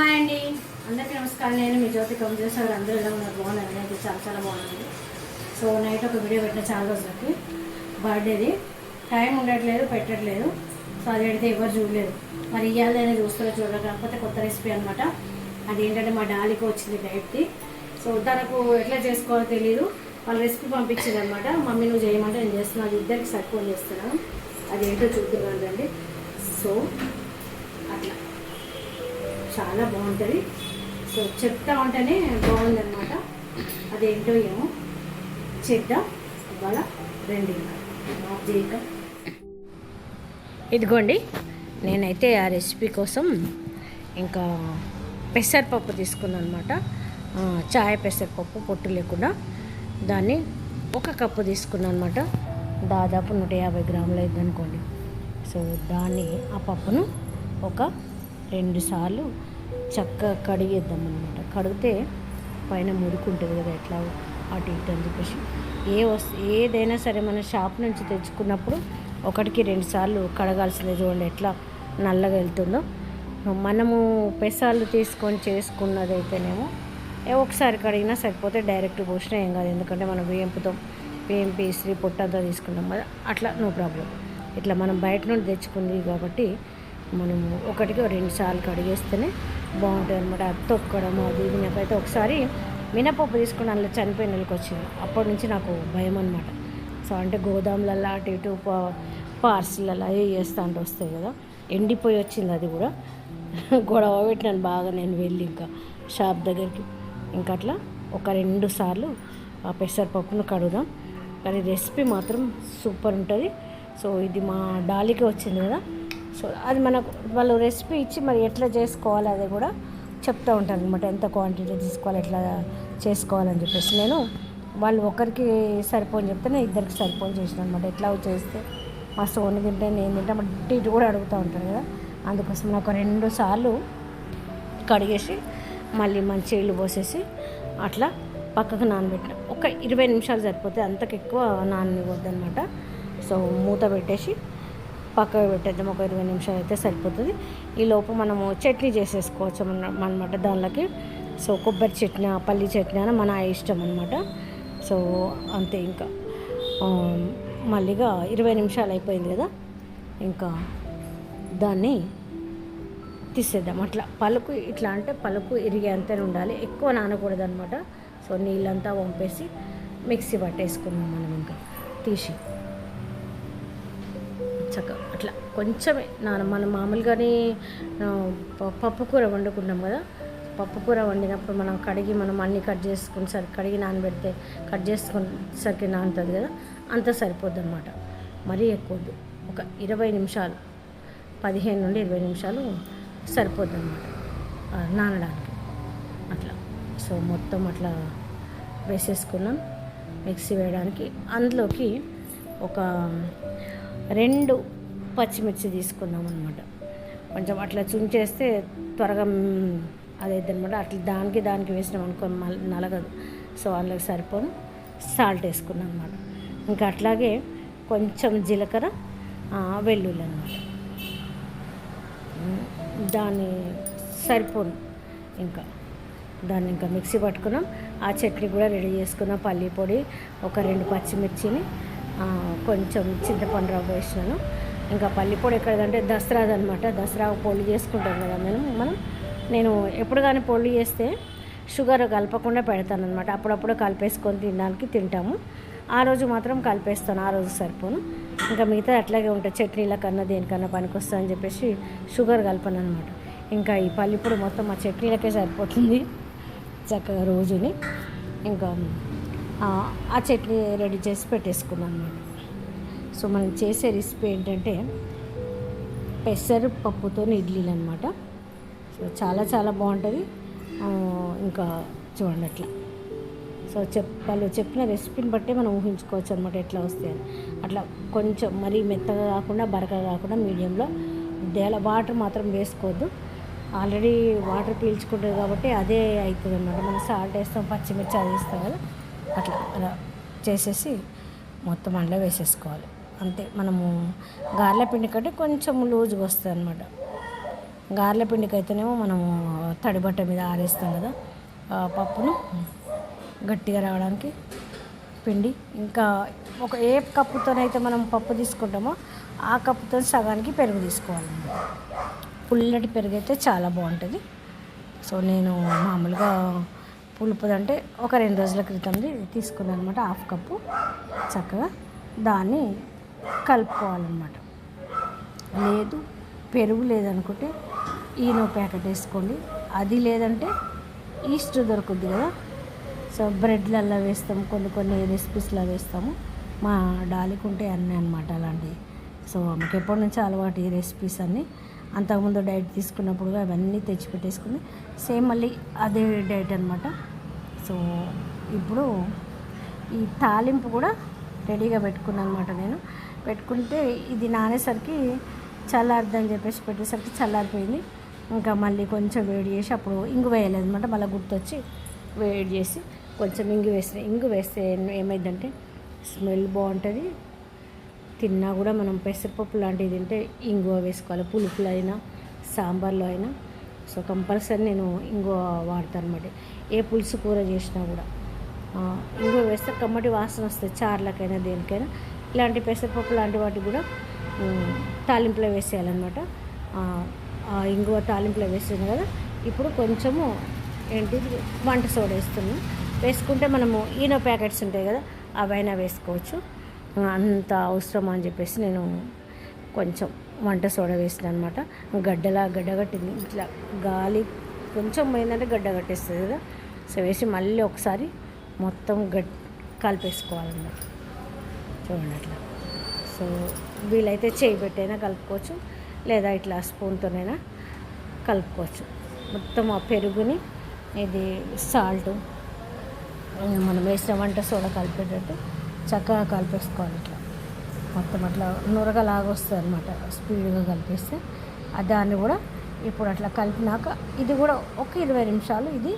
Hi అండి. అందరికీ నమస్కారం. నేను మీ జ్యోతి కంజేశ్వర్ అందరూ ఎలా ఉన్నారు? బాగున్నారు? నేనైతే చాలా చాలా బాగున్నాను. సో నైట్ ఒక వీడియో పెట్టిన చాలా రోజులకి. బర్త్డేది టైం ఉండట్లేదు పెట్టట్లేదు. సో అది పెడితే ఎవరు చూడలేదు. మరి ఇవ్వాలని చూస్తారో చూడలేదు కాకపోతే కొత్త రెసిపీ అనమాట అది ఏంటంటే మా డాడీకి వచ్చింది డైట్ది సో తనకు ఎట్లా చేసుకోవాలో తెలియదు వాళ్ళ రెసిపీ పంపించింది అనమాట మమ్మీ నువ్వు చేయమంటే నేను చేస్తున్నాను అది ఇద్దరికి సర్కోన్ చేస్తున్నాను అది ఏంటో చూద్దాం అండి సో చాలా బాగుంటుంది. సో చెప్తా ఉంటేనే బాగుందన్నమాట. అదేంటో ఏమో. చేద్దాం. ఇవాళ రెండు ఆఫ్ చేయక. ఇదిగోండి. నేనైతే ఆ రెసిపీ కోసం ఇంకా పెసరపప్పు తీసుకున్నాను అనమాట చాయ్ పెసరపప్పు పొట్టు లేకుండా. దాన్ని ఒక కప్పు తీసుకున్నాను అనమాట దాదాపు నూట యాభై గ్రాములు అయిందనుకోండి. సో దాన్ని ఆ పప్పును ఒక రెండుసార్లు చక్కగా కడిగేద్దాం అనమాట కడిగితే పైన మురుకుంటుంది కదా ఎట్లా అటు ఇటు అని చెప్పేసి. ఏ వస్తు ఏదైనా సరే మన షాప్ నుంచి తెచ్చుకున్నప్పుడు ఒకటికి రెండు సార్లు కడగాల్సిందే చూడండి ఎట్లా నల్లగా వెళ్తుందో. మనము పెసాలు తీసుకొని చేసుకున్నదైతేనేమో ఏ ఒకసారి కడిగినా సరిపోతే డైరెక్ట్ పోసినా ఏం కాదు. ఎందుకంటే మనం వేంపుతో వేంపి ఇస్త్రీ పొట్టంతా తీసుకున్నాం కదా అట్లా నో ప్రాబ్లం. ఇట్లా మనం బయట నుండి తెచ్చుకుంది కాబట్టి మనము ఒకటికి రెండు సార్లు కడిగేస్తేనే బాగుంటుంది అనమాట అది తొక్కడం అది ఇది నాకైతే ఒకసారి మినపప్పు తీసుకుని అందులో చనిపోయిన నెలకు వచ్చింది. అప్పటి నుంచి నాకు భయం అనమాట సో అంటే గోదాములలో అటు ఇటు పార్సిలలో అవి చేస్తా అంటే వస్తాయి కదా. ఎండిపోయి వచ్చింది అది కూడా. గొడవ పెట్టినాను బాగా నేను వెళ్ళి ఇంకా షాప్ దగ్గరికి. ఇంకా అట్లా ఒక రెండు సార్లు ఆ పెసరపప్పును కడుగుదాం. కానీ రెసిపీ మాత్రం సూపర్ ఉంటుంది. సో ఇది మా డాలీకి వచ్చింది కదా. సో అది మనకు వాళ్ళు రెసిపీ ఇచ్చి మరి ఎట్లా చేసుకోవాలి అది కూడా చెప్తూ ఉంటాను అనమాట ఎంత క్వాంటిటీ తీసుకోవాలి ఎట్లా చేసుకోవాలని చెప్పేసి. నేను వాళ్ళు ఒకరికి సరిపోని చెప్తే నేను ఇద్దరికి సరిపోని చేసిన అనమాట ఎట్లా చేస్తే మా సోని తింటే నేను తింటే మట్టి ఇటు కూడా అడుగుతూ ఉంటాను కదా. అందుకోసం నేను ఒక రెండు సార్లు కడిగేసి మళ్ళీ మంచి నీళ్ళు పోసేసి అట్లా పక్కకు నానబెట్టిన. ఒక ఇరవై నిమిషాలు సరిపోతే అంతకు ఎక్కువ నాననివ్వద్దనమాట సో మూత పెట్టేసి పక్కకు పెట్టేద్దాం ఒక ఇరవై నిమిషాలు అయితే సరిపోతుంది. ఈ లోపు మనము చట్నీ చేసేసుకోవచ్చు అనమాట దానిలోకి. సో కొబ్బరి చట్నీ పల్లి చట్నీ అని మన ఇష్టం అనమాట సో అంతే ఇంకా. మళ్ళీగా ఇరవై నిమిషాలు అయిపోయింది కదా. ఇంకా దాన్ని తీసేద్దాం. అట్లా పలుకు ఇట్లా అంటే పలుకు ఇరిగేంతనే ఉండాలి. ఎక్కువ నానకూడదు అనమాట సో నీళ్ళంతా వంపేసి మిక్సీ పట్టేసుకున్నాం మనం ఇంకా. తీసి. చక్కగా అట్లా కొంచెమే నాన్న మనం మామూలుగానే ప- పప్పు కూర వండుకున్నాం కదా. పప్పు కూర వండినప్పుడు మనం కడిగి మనం అన్నీ కట్ చేసుకుని కడిగి నానబెడితే కట్ చేసుకునేసరికి నానుతుంది కదా అంత సరిపోద్ది అనమాట మరీ ఎక్కువద్దు. ఒక ఇరవై నిమిషాలు పదిహేను నుండి ఇరవై నిమిషాలు సరిపోద్ది అనమాట నానడానికి. అట్లా. సో మొత్తం అట్లా వేసేసుకున్నాం. మిక్సీ వేయడానికి. అందులోకి ఒక రెండు పచ్చిమిర్చి తీసుకున్నాం అనమాట కొంచెం అట్లా చుంచేస్తే త్వరగా అదైతే అనమాట అట్లా దానికి దానికి వేసినాం అనుకో నలగదు. సో అందులోకి సరిపోను. సాల్ట్ వేసుకున్నాం అనమాట ఇంకా అట్లాగే కొంచెం జీలకర్ర వెల్లుల్లి అనమాట దాన్ని సరిపోను. ఇంకా దాన్ని ఇంకా మిక్సీ పట్టుకున్నాం. ఆ చట్నీ కూడా రెడీ చేసుకున్నాం. పల్లి పొడి ఒక రెండు పచ్చిమిర్చిని కొంచెం చింతపండు రవ్వ వేసినాను. ఇంకా పల్లిపొడి ఎక్కడదంటే దసరాది అనమాట దసరా పొడి చేసుకుంటాం కదా మేము మనం నేను ఎప్పుడు కానీ పొడి చేస్తే షుగర్ కలపకుండా పెడతాను అనమాట అప్పుడప్పుడు కలిపేసుకొని తినడానికి తింటాము. ఆ రోజు మాత్రం కలిపేస్తాను. ఆ రోజు సరిపోను. ఇంకా మిగతా అట్లాగే ఉంటుంది. చట్నీల కన్నా దేనికన్నా పనికొస్తా అని చెప్పేసి షుగర్ కలపను అనమాట ఇంకా ఈ పల్లిపొడి మొత్తం మా చట్నీలకే సరిపోతుంది. చక్కగా రోజుని. ఇంకా ఆ, చట్నీ రెడీ చేసి పెట్టేసుకున్నాను అనమాట సో మనం చేసే రెసిపీ ఏంటంటే పెసరపప్పుతో ఇడ్లీలు అనమాట సో చాలా చాలా బాగుంటుంది. ఇంకా చూడండి అట్లా. సో చెప్ వాళ్ళు చెప్పిన రెసిపీని బట్టి మనం ఊహించుకోవచ్చు అనమాట ఎట్లా వస్తాయని అట్లా కొంచెం మరీ మెత్తగా కాకుండా బరకగా కాకుండా మీడియంలో డేల వాటర్ మాత్రం వేసుకోవద్దు. ఆల్రెడీ వాటర్ పీల్చుకుంటుంది కాబట్టి అదే అవుతుంది అనమాట మనం సాల్ట్ వేస్తాం పచ్చిమిర్చి అది వేస్తాం కదా. అట్లా అలా చేసేసి మొత్తం అందులో వేసేసుకోవాలి. అంతే మనము గార్ల పిండి కంటే కొంచెం లూజ్గా వస్తుంది అనమాట గార్ల పిండికి అయితేనేమో మనము తడి బట్ట మీద ఆరేస్తాం కదా పప్పును గట్టిగా రావడానికి పిండి. ఇంకా ఒక ఏ కప్పుతోనైతే మనం పప్పు తీసుకుంటామో ఆ కప్పుతో సగానికి పెరుగు తీసుకోవాలన్నమాట పుల్లటి పెరుగు అయితే చాలా బాగుంటుంది. సో నేను మామూలుగా పులుపుదంటే ఒక రెండు రోజుల క్రితంది తీసుకున్నాను అనమాట హాఫ్ కప్పు చక్కగా దాన్ని కలుపుకోవాలన్నమాట. లేదు పెరుగు లేదనుకుంటే ఈనో ప్యాకెట్ వేసుకోండి. అది లేదంటే ఈస్ట్ దొరుకుద్ది కదా. సో బ్రెడ్లల్లో వేస్తాము కొన్ని కొన్ని రెసిపీస్లో వేస్తాము. మా డాలికి ఉంటే అన్నీ అనమాట అలాంటివి. సో ఆమెకి ఎప్పటి నుంచో అలవాటు ఈ రెసిపీస్ అన్నీ. అంతకుముందు డైట్ తీసుకున్నప్పుడు అవన్నీ తెచ్చి పెట్టేసుకుంది సేమ్ మళ్ళీ అదే డైట్ అనమాట సో ఇప్పుడు ఈ తాలింపు కూడా రెడీగా పెట్టుకున్నాను అనమాట నేను. పెట్టుకుంటే ఇది నానేసరికి చల్లారదని చెప్పేసి పెట్టేసరికి చల్లారిపోయింది. ఇంకా మళ్ళీ కొంచెం వేడి చేసి అప్పుడు ఇంగు వేయలేదు అనమాట మళ్ళీ గుర్తొచ్చి వేడి చేసి కొంచెం ఇంగు వేసిన ఇంగు వేస్తే ఏమైందంటే స్మెల్ బాగుంటుంది. తిన్నా కూడా మనం పెసరపప్పు లాంటివి తింటే ఇంగువ వేసుకోవాలి. పులుపులో అయినా సాంబార్లో అయినా. సో కంపల్సరీ నేను ఇంగువ వాడతాను అనమాట ఏ పులుసు కూర చేసినా కూడా. ఇంగువ వేస్తే కమ్మటి వాసన వస్తుంది చార్లకైనా దేనికైనా. ఇలాంటి పెసరపప్పు లాంటి వాటికి కూడా తాలింపులో వేసేయాలన్నమాట. ఇంగువ తాలింపులో వేసాను కదా. ఇప్పుడు కొంచెము ఏంటి వంట సోడా వేస్తున్నాం. వేసుకుంటే మనము ఈనో ప్యాకెట్స్ ఉంటాయి కదా అవైనా వేసుకోవచ్చు. అంత అవసరం అని చెప్పేసి నేను కొంచెం వంట సోడా వేసిన అనమాట గడ్డలా గడ్డగట్టింది ఇట్లా గాలి కొంచెం పోయిందంటే గడ్డ కట్టేస్తుంది కదా. సో వేసి మళ్ళీ ఒకసారి మొత్తం గట్ కలిపేసుకోవాలన్నమాట. చూడండి అట్లా. సో వీలైతే చేయి పెట్టైనా కలుపుకోవచ్చు. లేదా ఇట్లా స్పూన్తోనైనా కలుపుకోవచ్చు. మొత్తం ఆ పెరుగుని ఇది సాల్ట్ మనం వేసిన వంట సోడా కలిపేటట్టు చక్కగా కలిపేసుకోవాలి ఇట్లా. మొత్తం అట్లా నురగలాగా వస్తుంది అనమాట స్పీడ్గా కలిపేస్తే. దాన్ని కూడా ఇప్పుడు అట్లా కలిపినాక ఇది కూడా ఒక ఇరవై నిమిషాలు ఇది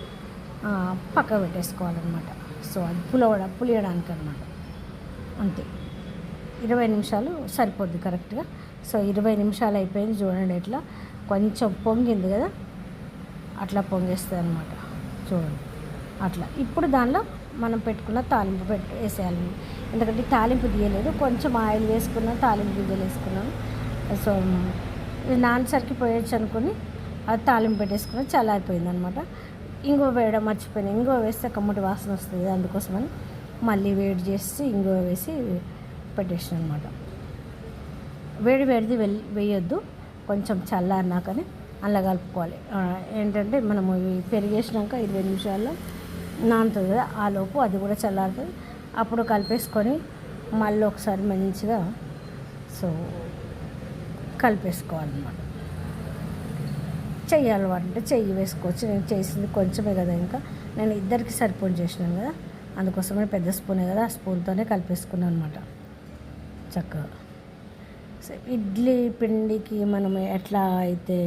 పక్క పెట్టేసుకోవాలన్నమాట. సో అది పులవడ పులియడానికి అనమాట అంతే. ఇరవై నిమిషాలు సరిపోద్ది కరెక్ట్గా. సో ఇరవై నిమిషాలు అయిపోయింది చూడండి ఇట్లా కొంచెం పొంగింది కదా అట్లా పొంగేస్తుంది అనమాట చూడండి. అట్లా. ఇప్పుడు దానిలో మనం పెట్టుకున్న తాలింపు పెట్టి వేసేయాలి ఎందుకంటే తాలింపు తీయలేదు. కొంచెం ఆయిల్ వేసుకున్న తాలింపు గింజలు వేసుకున్నాను. సో ఇది నాన్నసరికి పోయొచ్చు అనుకుని అది తాలింపు పెట్టేసుకుని చల్లారిపోయింది అనమాట ఇంగువ వేయడం మర్చిపోయినా ఇంగువ వేస్తే కమ్మటి వాసన వస్తుంది అందుకోసమని మళ్ళీ వేడి చేసి ఇంగువ వేసి పెట్టేసాను అనమాట వేడి వేడిది వెల్ వేయొద్దు. కొంచెం చల్లారినాకనే అలా కలుపుకోవాలి. ఏంటంటే మనము పెరిగేసినాక ఇరవై నిమిషాల్లో నానుతుంది కదా ఆ లోపు అది కూడా చల్లారుతుంది. అప్పుడు కలిపేసుకొని మళ్ళీ ఒకసారి మంచిగా సో కలిపేసుకోవాలన్నమాట. చెయ్యి అలవాటు అంటే చెయ్యి వేసుకోవచ్చు. నేను చేసింది కొంచెమే కదా ఇంకా. నేను ఇద్దరికి సరిపోని చేసినాను కదా. అందుకోసమే పెద్ద స్పూనే కదా ఆ స్పూన్తోనే కలిపేసుకున్నాను అనమాట చక్కగా. సో ఇడ్లీ పిండికి మనం ఎట్లా అయితే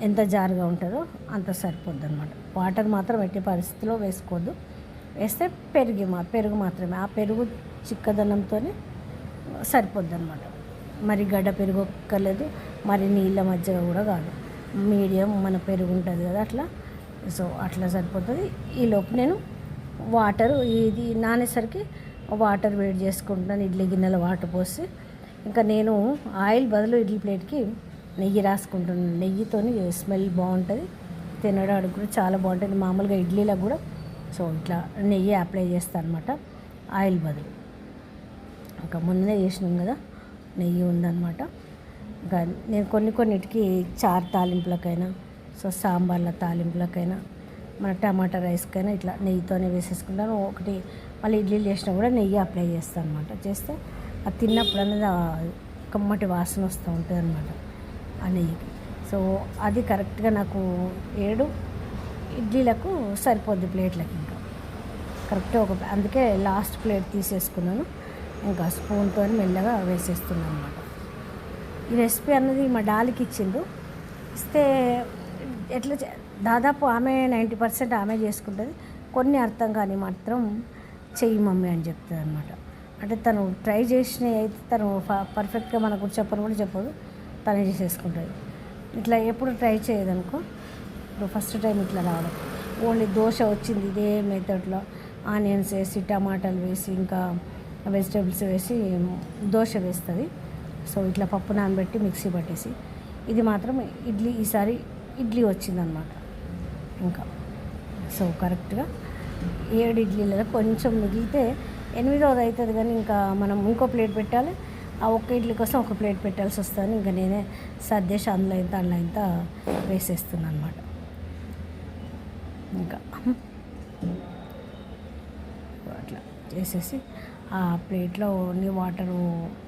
ఎంత జారుగా ఉంటుందో అంత సరిపోద్ది అనమాట వాటర్ మాత్రం ఎట్టి పరిస్థితిలో వేసుకోవద్దు. వేస్తే పెరుగు మా పెరుగు మాత్రమే. ఆ పెరుగు చిక్కదనంతో సరిపోద్ది అనమాట మరి గడ్డ పెరుగు ఒక్కర్లేదు మరి నీళ్ళ మధ్యగా కూడా కాదు. మీడియం మన పెరుగు ఉంటుంది కదా అట్లా. సో అట్లా సరిపోతుంది. ఈలోపు నేను వాటర్ ఇది నానేసరికి వాటర్ వేడి చేసుకుంటాను ఇడ్లీ గిన్నెలో వాటర్ పోసి. ఇంకా నేను ఆయిల్ బదులు ఇడ్లీ ప్లేట్కి నెయ్యి రాసుకుంటున్నాను నెయ్యితోని స్మెల్ బాగుంటుంది. తినడానికి కూడా చాలా బాగుంటుంది. మామూలుగా ఇడ్లీలకు కూడా సో ఇట్లా నెయ్యి అప్లై చేస్తాను అనమాట ఆయిల్ బదులు. ఇంకా ముందే చేసినాం కదా నెయ్యి ఉందన్నమాట. ఇంకా నేను కొన్ని కొన్నిటికి చారు తాలింపులకైనా సో సాంబార్ల తాలింపులకైనా మన టమాటా రైస్కైనా ఇట్లా నెయ్యితోనే వేసేసుకుంటాను. ఒకటి మళ్ళీ ఇడ్లీలు చేసినా కూడా నెయ్యి అప్లై చేస్తాను అనమాట చేస్తే అది తిన్నప్పుడు అనేది కమ్మటి వాసన వస్తూ ఉంటుంది అనమాట ఆ నెయ్యికి. సో అది కరెక్ట్గా నాకు ఏడు ఇడ్లీలకు సరిపోద్ది ప్లేట్లకి ఇంకా. కరెక్ట్ ఒక అందుకే లాస్ట్ ప్లేట్ తీసేసుకున్నాను. ఇంకా స్పూన్తో మెల్లగా వేసేస్తున్నాను అనమాట ఈ రెసిపీ అన్నది మా డాలికి ఇచ్చిండు. ఇస్తే ఎట్లా చే- దాదాపు ఆమె నైంటీ పర్సెంట్ ఆమె చేసుకుంటుంది. కొన్ని అర్థం కానీ మాత్రం చెయ్యి మమ్మీ అని చెప్తుంది అనమాట అంటే తను ట్రై చేసిన అయితే తను పర్ఫెక్ట్గా మనకు చెప్పను కూడా చెప్పదు. తనే చేసేసుకుంటుంది. ఇట్లా ఎప్పుడు ట్రై చేయదనుకో ఇప్పుడు ఫస్ట్ టైం ఇట్లా రావడం. ఓన్లీ దోశ వచ్చింది ఇదే మెథడ్లో ఆనియన్స్ వేసి టమాటాలు వేసి ఇంకా వెజిటేబుల్స్ వేసి దోశ వేస్తుంది. సో ఇట్లా పప్పు నానబెట్టి మిక్సీ పట్టేసి. ఇది మాత్రం ఇడ్లీ ఈసారి ఇడ్లీ వచ్చిందనమాట. ఇంకా సో కరెక్ట్గా ఏడు ఇడ్లీలలో కొంచెం మిగిలితే ఎనిమిదోది అవుతుంది కానీ ఇంకా మనం ఇంకో ప్లేట్ పెట్టాలి. ఆ ఒక్క ఇడ్లీ కోసం ఒక ప్లేట్ పెట్టాల్సి వస్తుంది ఇంకా నేనే సర్దేశ్ అందులో ఇంత అందులో ఇంత వేసేస్తున్నాను అనమాట. ఇంకా. అట్లా. వేసేసి ఆ ప్లేట్లో ఓన్లీ వాటర్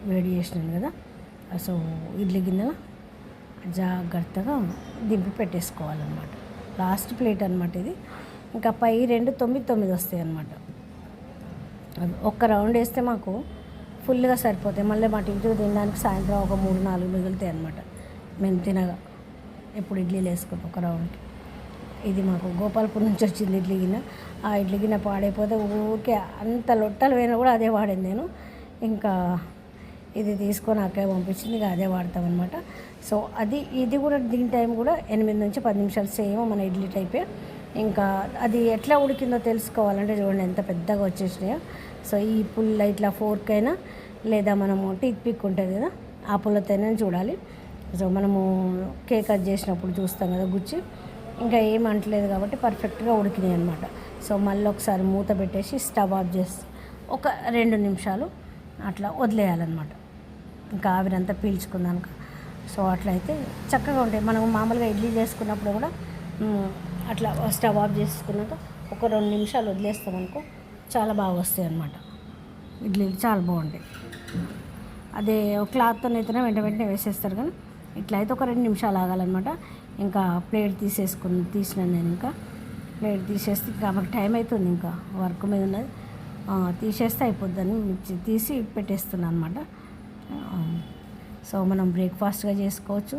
వేడి చేసినాను కదా. సో ఇడ్లీ గిన్నె జాగ్రత్తగా దింపి పెట్టేసుకోవాలన్నమాట. లాస్ట్ ప్లేట్ అనమాట ఇది. ఇంకా పై రెండు తొమ్మిది తొమ్మిది వస్తాయి అన్నమాట. ఒక్క రౌండ్ వేస్తే మాకు ఫుల్గా సరిపోతాయి. మళ్ళీ మా ఇంటికి తినడానికి సాయంత్రం ఒక మూడు నాలుగు మిగులుతాయి అనమాట మేము తినగా. ఎప్పుడు ఇడ్లీలు వేసుకుంటాం ఒక రౌండ్కి. ఇది మాకు గోపాల్పూర్ నుంచి వచ్చింది ఇడ్లీ గిన్నె. ఆ ఇడ్లీ గిన్నె పాడైపోతే ఊరికే అంత లొట్టలు పోయినా కూడా అదే వాడింది నేను. ఇంకా ఇది తీసుకొని అక్కడే పంపించింది ఇక అదే వాడతామన్నమాట సో అది ఇది కూడా దీని టైం కూడా ఎనిమిది నుంచి పది నిమిషాలు సేమ్ మన ఇడ్లీ టైపే. ఇంకా అది ఎట్లా ఉడికిందో తెలుసుకోవాలంటే చూడండి ఎంత పెద్దగా వచ్చేసినాయో. సో ఈ పుల్ల ఇట్లా ఫోర్క్ అయినా లేదా మనము టీత్ పిక్ ఉంటుంది కదా ఆ పుల్లతోనే చూడాలి. సో మనము కేక్ కట్ చేసినప్పుడు చూస్తాం కదా గుచ్చి ఇంకా ఏం అంటలేదు కాబట్టి పర్ఫెక్ట్గా ఉడికినాయి అనమాట సో మళ్ళీ ఒకసారి మూత పెట్టేసి స్టవ్ ఆఫ్ చేసి ఒక రెండు నిమిషాలు అట్లా వదిలేయాలన్నమాట. ఇంకా ఆవిరంతా పీల్చుకున్నాక. సో అట్లయితే చక్కగా ఉంటాయి. మనం మామూలుగా ఇడ్లీ చేసుకున్నప్పుడు కూడా అట్లా స్టవ్ ఆఫ్ చేసుకున్నాక ఒక రెండు నిమిషాలు వదిలేస్తాం అనుకో చాలా బాగా వస్తాయి అన్నమాట. ఇడ్లీలు చాలా బాగుంటాయి. అదే క్లాత్తో అయితేనే వెంట వెంటనే వేసేస్తారు కానీ ఇట్లా అయితే ఒక రెండు నిమిషాలు ఆగాలన్నమాట. ఇంకా ప్లేట్ తీసేసుకుని తీసినాను నేను ఇంకా. ప్లేట్ తీసేస్తే ఇంకా మాకు టైం అవుతుంది ఇంకా వర్క్ మీద ఉన్నది. తీసేస్తే అయిపోద్దని తీసి పెట్టేస్తున్నాను అనమాట సో మనం బ్రేక్ఫాస్ట్గా చేసుకోవచ్చు.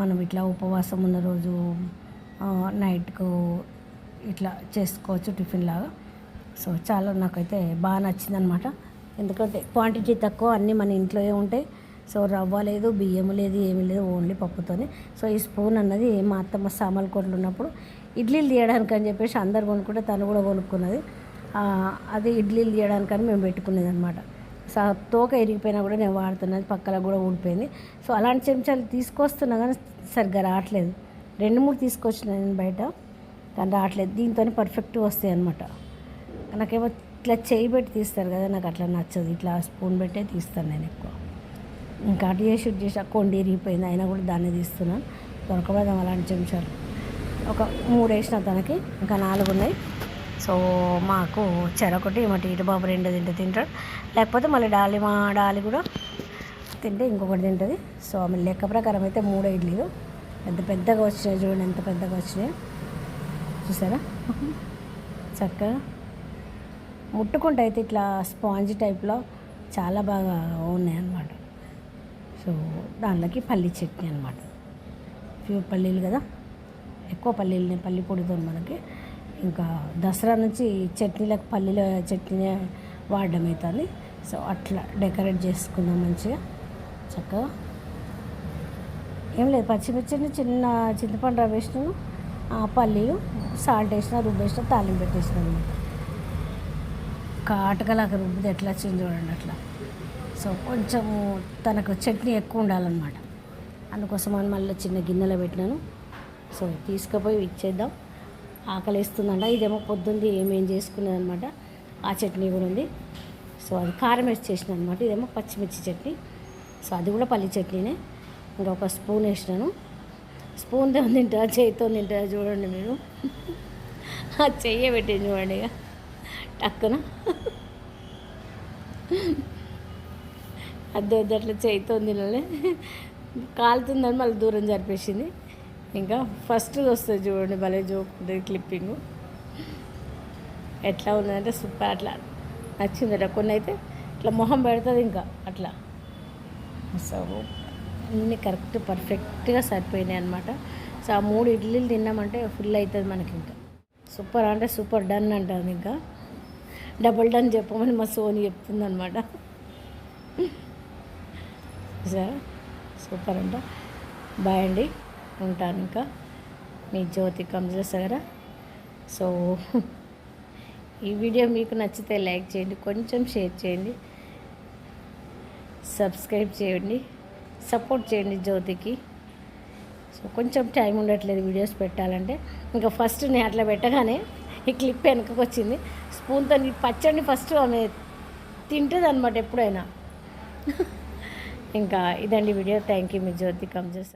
మనం ఇట్లా ఉపవాసం ఉన్న రోజు నైట్కు ఇట్లా చేసుకోవచ్చు టిఫిన్ లాగా. సో చాలా నాకైతే బాగా నచ్చిందనమాట ఎందుకంటే క్వాంటిటీ తక్కువ అన్నీ మన ఇంట్లోనే ఉంటాయి. సో రవ్వ లేదు బియ్యం లేదు ఏమీ లేదు ఓన్లీ పప్పుతోనే. సో ఈ స్పూన్ అన్నది మా అత్తమ్మ సామాన్ కొట్లు ఉన్నప్పుడు ఇడ్లీలు తీయడానికి అని చెప్పేసి అందరు కొనుక్కుంటే తను కూడా కొనుక్కున్నది. అది ఇడ్లీలు తీయడానికని మేము పెట్టుకునేది అనమాట సో తోక ఇరిగిపోయినా కూడా నేను వాడుతున్నది పక్కన కూడా ఊడిపోయింది. సో అలాంటి చెంచాలు తీసుకొస్తున్నా కానీ సరిగ్గా రావట్లేదు. రెండు మూడు తీసుకొచ్చిన నేను బయట కానీ రావట్లేదు. దీంతో పర్ఫెక్ట్ వస్తాయి అనమాట నాకేమో ఇట్లా చేయి పెట్టి తీస్తారు కదా నాకు అట్లా నచ్చదు. ఇట్లా స్పూన్ పెట్టే తీస్తాను నేను ఎక్కువ. ఇంకా అటు చేసి ఇటు చేసి కొండి ఇరిగిపోయింది. అయినా కూడా దాన్ని తీస్తున్నాను దొరకబోదాం అలాంటి చెంచాలు ఒక మూడు వేసిన తనకి ఇంకా నాలుగు ఉన్నాయి. సో మాకు చెరొకటి మా టీటు బాబు రెండు తింటే తింటాడు. లేకపోతే మళ్ళీ డాలి మా డాలి కూడా తింటే ఇంకొకటి తింటుంది. సో ఆమె లెక్క ప్రకారం అయితే మూడు ఇడ్లీలు. పెద్ద పెద్దగా వచ్చినాయి చూడండి ఎంత పెద్దగా వచ్చినాయి. చూసారా? చక్కగా. ముట్టుకుంటే అయితే ఇట్లా స్పాంజ్ టైప్లో చాలా బాగా ఉన్నాయి అన్నమాట సో దాంట్లోకి పల్లి చట్నీ అనమాట ప్యూర్ పల్లీలు కదా? ఎక్కువ పల్లీలు పల్లి పొడితో మనకి ఇంకా దసరా నుంచి చట్నీలకు పల్లీల చట్నీ వాడడం అవుతుంది సో అట్లా డెకరేట్ చేసుకుందాం మంచిగా. చక్కగా. ఏం లేదు పచ్చిమిర్చిని చిన్న చింతపండు రవ్వ వేసినాను. ఆ పల్లీలు సాల్ట్ వేసిన రుబ్బేసిన తాలింపు పెట్టేసినాను కాటకలాగా రుబ్బిది ఎట్లా వచ్చింది చూడండి అట్లా. సో కొంచెము తనకు చట్నీ ఎక్కువ ఉండాలన్నమాట. అందుకోసం అని మళ్ళీ చిన్న గిన్నెలో పెట్టినాను. సో తీసుకుపోయి ఇచ్చేద్దాం. ఆకలిస్తుందంట. ఇదేమో పొద్దుంది ఏమేం చేసుకున్నది అనమాట ఆ చట్నీ కూడా ఉంది. సో అది కారం వేసి చేసిన అనమాట ఇదేమో పచ్చిమిర్చి చట్నీ. సో అది కూడా పల్లి చట్నీనే. ఇంకా ఒక స్పూన్ వేసినాను. స్పూన్తో తింటా చేయితో తింటా చూడండి మీరు. ఆ చెయ్యి పెట్టింది చూడండి ఇక. టక్కున. అద్దె వద్దు అట్లా చేయితో తినాలి. కాలుతుందని మళ్ళీ దూరం జరిపేసింది. ఇంకా ఫస్ట్ వస్తుంది చూడండి భలే జోక్ ఉంటుంది క్లిప్పింగ్ ఎట్లా ఉందంటే సూపర్ అట్లా నచ్చిందట. కొన్ని అయితే ఇట్లా మొహం పెడుతుంది ఇంకా అట్లా. సో అన్నీ కరెక్ట్ పర్ఫెక్ట్గా సరిపోయినాయి అనమాట సో ఆ మూడు ఇడ్లీలు తిన్నామంటే ఫుల్ అవుతుంది మనకి ఇంకా. సూపర్ అంటే సూపర్ డన్ అంటుంది ఇంకా. డబుల్ డన్ చెప్పమని మా సోని చెప్తుంది అనమాట సార్. సూపర్ అంట. బాయ్ అండి. ఉంటాను ఇంకా. మీ జ్యోతి కంజసగర సో ఈ వీడియో మీకు నచ్చితే లైక్ చేయండి కొంచెం షేర్ చేయండి. సబ్స్క్రైబ్ చేయండి. సపోర్ట్ చేయండి జ్యోతికి. సో కొంచెం టైం ఉండట్లేదు వీడియోస్ పెట్టాలంటే. ఇంకా ఫస్ట్ నేను అట్లా పెట్టగానే ఈ క్లిప్ వెనకకు వచ్చింది. స్పూన్తో పచ్చడిని ఫస్ట్ ఆమె తింటుంది అనమాట ఎప్పుడైనా. ఇంకా ఇదండి వీడియో. థ్యాంక్ యూ మీ జ్యోతి. కంజస్